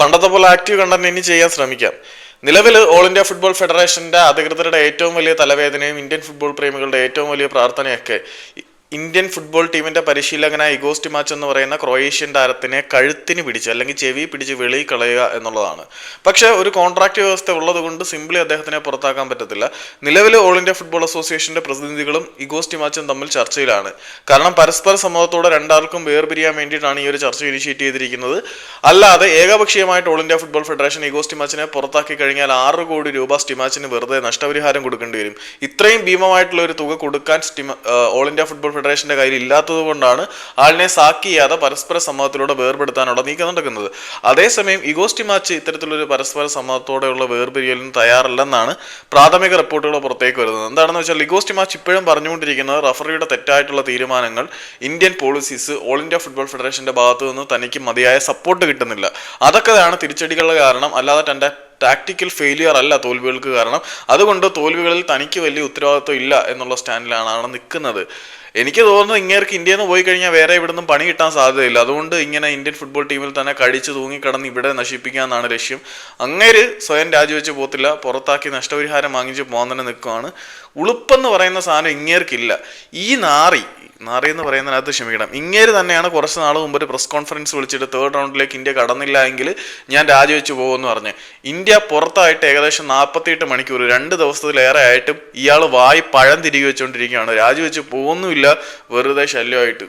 പണ്ടത്തെ പോലെ active content ഇനി ചെയ്യാൻ ശ്രമിക്കാം. നിലവിൽ ഓൾ ഇന്ത്യ ഫുട്ബോൾ ഫെഡറേഷന്റെ അധികൃതരുടെ ഏറ്റവും വലിയ തലവേദനയും ഇന്ത്യൻ ഫുട്ബോൾ പ്രേമികളുടെ ഏറ്റവും വലിയ പ്രാർത്ഥനയൊക്കെ ഇന്ത്യൻ ഫുട്ബോൾ ടീമിന്റെ പരിശീലകനായ ഇഗോസ്റ്റി മാച്ച് എന്ന് പറയുന്ന ക്രൊയേഷ്യൻ താരത്തിനെ കഴുത്തിന് പിടിച്ച് അല്ലെങ്കിൽ ചെവി പിടിച്ച് വെളിയിൽ കളയുക എന്നുള്ളതാണ്. പക്ഷേ ഒരു കോൺട്രാക്ട് വ്യവസ്ഥ ഉള്ളതുകൊണ്ട് സിംപ്ലി അദ്ദേഹത്തിനെ പുറത്താക്കാൻ പറ്റത്തില്ല. നിലവിൽ ഓൾ ഇന്ത്യ ഫുട്ബോൾ അസോസിയേഷന്റെ പ്രതിനിധികളും ഇഗോസ്റ്റി മാച്ചും തമ്മിൽ ചർച്ചയിലാണ്. കാരണം പരസ്പര സമ്മതത്തോടെ രണ്ടാൾക്കും വേർപിരിയാൻ വേണ്ടിയിട്ടാണ് ഈ ഒരു ചർച്ച ഇനിഷ്യേറ്റ് ചെയ്തിരിക്കുന്നത്. അല്ലാതെ ഏകപക്ഷീയമായിട്ട് ഓൾ ഇന്ത്യ ഫുട്ബോൾ ഫെഡറേഷൻ ഇഗോസ്റ്റി മാച്ചിനെ പുറത്താക്കി കഴിഞ്ഞാൽ ആറ് കോടി രൂപ സ്റ്റിമാച്ചിന് വെറുതെ നഷ്ടപരിഹാരം കൊടുക്കേണ്ടി വരും. ഇത്രയും ഭീമമായിട്ടുള്ള ഒരു തുക കൊടുക്കാൻ സ്റ്റിമ ഓൾ ഇന്ത്യ ഫുട്ബോൾ ഫെഡറേഷന്റെ കയ്യിൽ ഇല്ലാത്തത് കൊണ്ടാണ് ആളിനെ സാക്ക് ചെയ്യാതെ പരസ്പര സമ്മതത്തിലൂടെ വേർപെടുത്താനുള്ള നീക്കം നടക്കുന്നത്. അതേസമയം ഇഗോസ്റ്റി മാച്ച് ഇത്തരത്തിലൊരു പരസ്പര സമ്മതത്തോടെയുള്ള വേർപിരിയലിന് തയ്യാറല്ലെന്നാണ് പ്രാഥമിക റിപ്പോർട്ടുകൾ പുറത്തേക്ക് വരുന്നത്. എന്താണെന്ന് വെച്ചാൽ ഇഗോസ്റ്റി മാച്ച് ഇപ്പോഴും പറഞ്ഞുകൊണ്ടിരിക്കുന്നത് റഫറിയുടെ തെറ്റായിട്ടുള്ള തീരുമാനങ്ങൾ Indian policies all India football ഫെഡറേഷന്റെ ഭാഗത്തു നിന്ന് തനിക്ക് മതിയായ സപ്പോർട്ട് കിട്ടുന്നില്ല. അതൊക്കെയാണ് തിരിച്ചടികളുടെ കാരണം. അല്ലാതെ തന്റെ ടാക്ടിക്കൽ ഫെയിലിയർ അല്ല തോൽവികൾക്ക് കാരണം. അതുകൊണ്ട് തോൽവികളിൽ തനിക്ക് വലിയ ഉത്തരവാദിത്വം ഇല്ല എന്നുള്ള സ്റ്റാൻഡിലാണ് നിൽക്കുന്നത്. എനിക്ക് തോന്നുന്നു ഇങ്ങേർക്ക് ഇന്ത്യയിൽ നിന്ന് പോയി കഴിഞ്ഞാൽ വേറെ ഇവിടെ നിന്നും പണി കിട്ടാൻ സാധ്യതയില്ല. അതുകൊണ്ട് ഇങ്ങനെ ഇന്ത്യൻ ഫുട്ബോൾ ടീമിൽ തന്നെ കടിച്ചു തൂങ്ങിക്കിടന്ന് ഇവിടെ നശിപ്പിക്കാന്നാണ് ലക്ഷ്യം. അങ്ങേര് സ്വയം രാജിവെച്ച് പോത്തില്ല പുറത്താക്കി നഷ്ടപരിഹാരം വാങ്ങിച്ച് പോകാൻ തന്നെ നിൽക്കുവാണ്. ഉളുപ്പെന്ന് പറയുന്ന സാധനം ഇങ്ങേർക്കില്ല. ഈ നാറി നാറി എന്ന് പറയുന്നതിനകത്ത് ക്ഷമിക്കണം. ഇങ്ങേര് തന്നെയാണ് കുറച്ച് നാൾ മുമ്പ് ഒരു പ്രസ് കോൺഫറൻസ് വിളിച്ചിട്ട് തേർഡ് റൗണ്ടിലേക്ക് ഇന്ത്യ കടന്നില്ല എങ്കിൽ ഞാൻ രാജിവെച്ച് പോകുമെന്ന് പറഞ്ഞ്. ഇന്ത്യ പുറത്തായിട്ട് ഏകദേശം നാൽപ്പത്തിയെട്ട് മണിക്കൂർ രണ്ട് ദിവസത്തിലേറെ ആയിട്ടും ഇയാൾ വായി പഴം തിരികെ വെച്ചുകൊണ്ടിരിക്കുകയാണ് രാജിവെച്ച് പോകുന്നുമില്ല വെറുതെ ശല്യമായിട്ട്.